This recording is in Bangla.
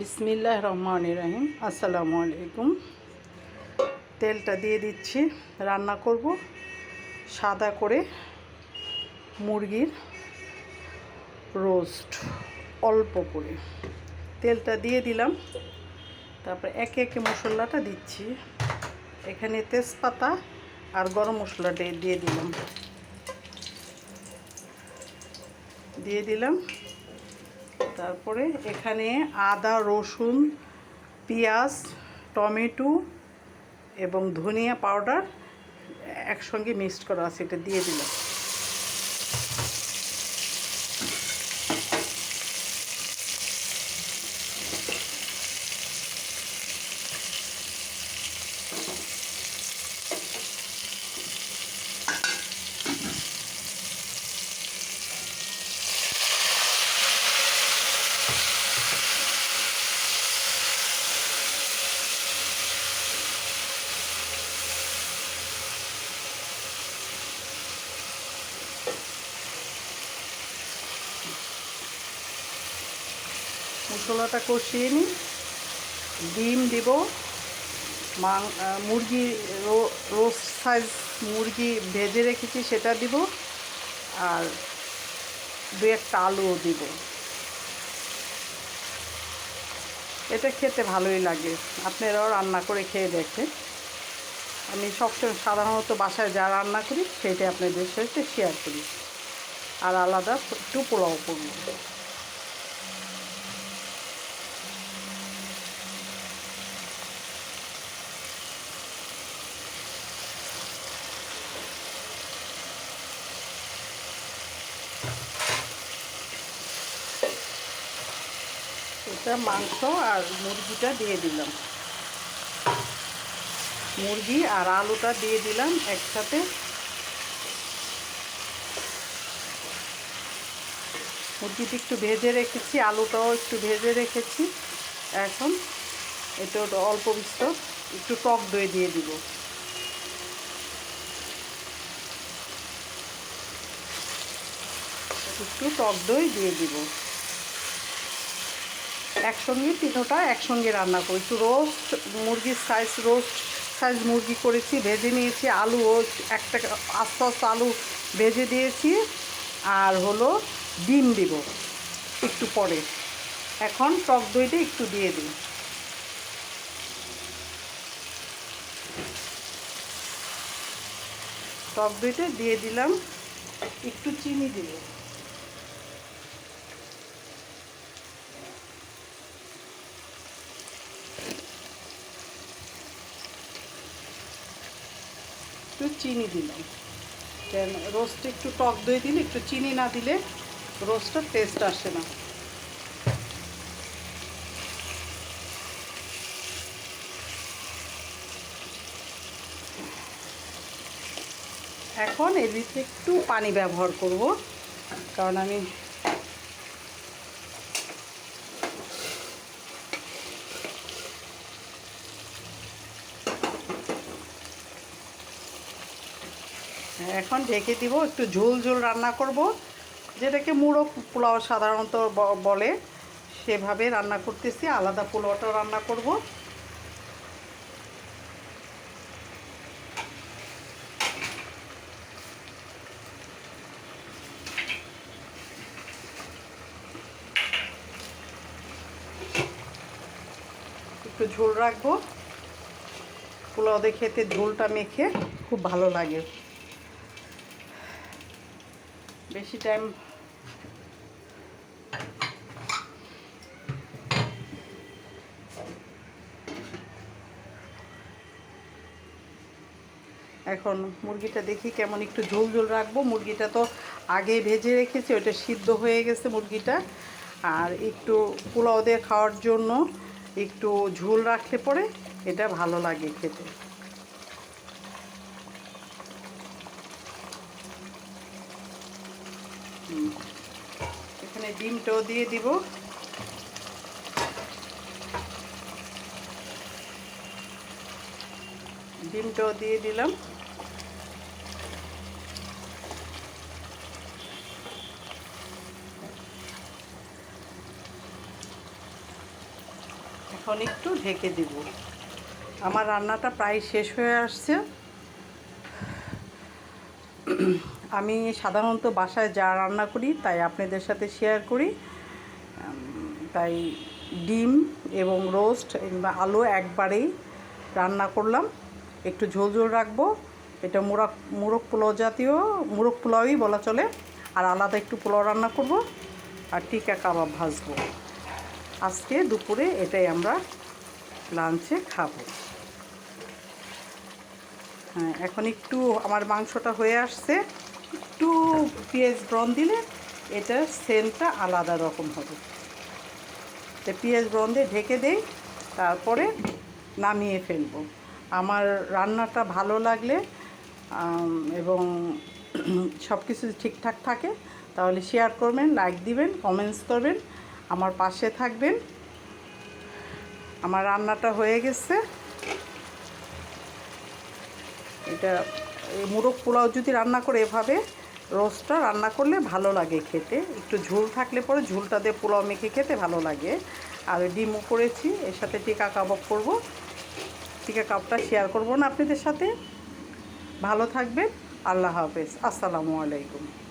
বিসমিল্লাহ রহমান রাহিম। আসসালামু আলাইকুম। তেলটা দিয়ে দিচ্ছি, রান্না করব। সাদা করে মুরগির রোস্ট অল্প করে। তেলটা দিয়ে দিলাম। তারপর একে একে মশলাটা দিচ্ছি। এখানে তেজপাতা আর গরম মশলাটা দিয়ে দিলাম। দিয়ে দিলাম। তারপরে এখানে আদা, রসুন, পেঁয়াজ, টমেটো এবং ধনিয়া পাউডার একসঙ্গে মিক্সড করা আছে, এটা দিয়ে দিলাম। মশলাটা কষিয়ে নিই। ডিম দিব। মাং মুরগি রোস্ট সাইজ মুরগি ভেজে রেখেছি সেটা দিব। আর দু একটা আলুও দিব। এটা খেতে ভালোই লাগে। আপনারাও রান্না করে খেয়ে দেখেন। আমি সবসময় সাধারণত বাসায় যা রান্না করি, সেটাই আপনাদের সাথে শেয়ার করি। আর আলাদা একটু পোলাও করব। এটা মাংস আর মুরগিটা দিয়ে দিলাম। মুরগি আর আলুটা দিয়ে দিলাম একসাথে। মুরগিটা একটু ভেজে রেখেছি, আলুটাও একটু ভেজে রেখেছি। এখন এটা অল্প বিস্তর, একটু টক দই দিয়ে দিব। একটু টক দই দিয়ে দিব। একসঙ্গে তিনোটা একসঙ্গে রান্না করি। একটু রোস্ট মুরগির সাইজ রোস্ট সাইজ মুরগি করেছি, ভেজে নিয়েছি আলুও একটা আস্তে আস্তে আলু ভেজে দিয়েছি। আর হলো ডিম দিব একটু পরে। এখন টক দইটা একটু দিয়ে দিই। টক দইটা দিয়ে দিলাম, একটু চিনি দিব। একটু চিনি দিলাম। কেন? রোস্টে একটু টক দই দিলে, একটু চিনি না দিলে রোস্টটার টেস্ট আসে না। এখন এর ভিতরে একটু পানি ব্যবহার করব, কারণ আমি এখন ঢেকে দিব, একটু ঝোল ঝোল রান্না করব। যেটাকে মুড়ো পোলাও সাধারণত বলে, সেভাবে রান্না করতেছি, আলাদা পোলাওটাও রান্না করব। একটু ঝোল রাখব। পোলাও দিয়ে খেতে ঝোলটা মেখে খুব ভালো লাগে। বেশি টাইম এখন মুরগিটা দেখি কেমন একটু ঝোল ঝোল রাখব। মুরগিটা তো আগে ভেজে রেখেছি ওটা সিদ্ধ হয়ে গেছে মুরগিটা। আর একটু পোলাও দিয়ে খাওয়ার জন্য একটু ঝোল রাখলে পরে এটা ভালো লাগে খেতে। এখানে ডিমটাও দিয়ে দিব। ডিমটাও দিয়ে দিলাম। এখন একটু ঢেকে দেব। আমার রান্নাটা প্রায় শেষ হয়ে আসছে। আমি সাধারণত বাসায় যা রান্না করি, তাই আপনাদের সাথে শেয়ার করি। তাই ডিম এবং রোস্ট আলু একবারেই রান্না করলাম। একটু ঝোল ঝোল রাখব। এটা মুরগ মুরগ পোলাও জাতীয়, মুরগ পোলাওই বলা চলে। আর আলাদা একটু পোলাও রান্না করব আর টিকা কাবাব ভাজবো। আজকে দুপুরে এটাই আমরা লাঞ্চে খাব। হ্যাঁ এখন একটু আমার মাংসটা হয়ে আসছে। একটু পেঁয়াজ ব্রন দিলে এটার সেন্টটা আলাদা রকম হবে। তো পেঁয়াজ ব্রন দিয়ে ঢেকে দেই, তারপরে নামিয়ে ফেলব। আমার রান্নাটা ভালো লাগলে এবং সব কিছু ঠিকঠাক থাকে, তাহলে শেয়ার করবেন, লাইক দিবেন, কমেন্টস করবেন, আমার পাশে থাকবেন। আমার রান্নাটা হয়ে গেছে। এটা এই মুরগ পোলাও যদি রান্না করে এভাবে রোস্টটা রান্না করলে ভালো লাগে খেতে। একটু ঝোল থাকলে পরে ঝোলটা দিয়ে পোলাও মেখে খেতে ভালো লাগে। আর ডিমও করেছি, এর সাথে টিকা কাবাব করব। টিকা কাবটা শেয়ার করব না আপনাদের সাথে। ভালো থাকবেন, আল্লাহ হাফেজ। আসসালামু আলাইকুম।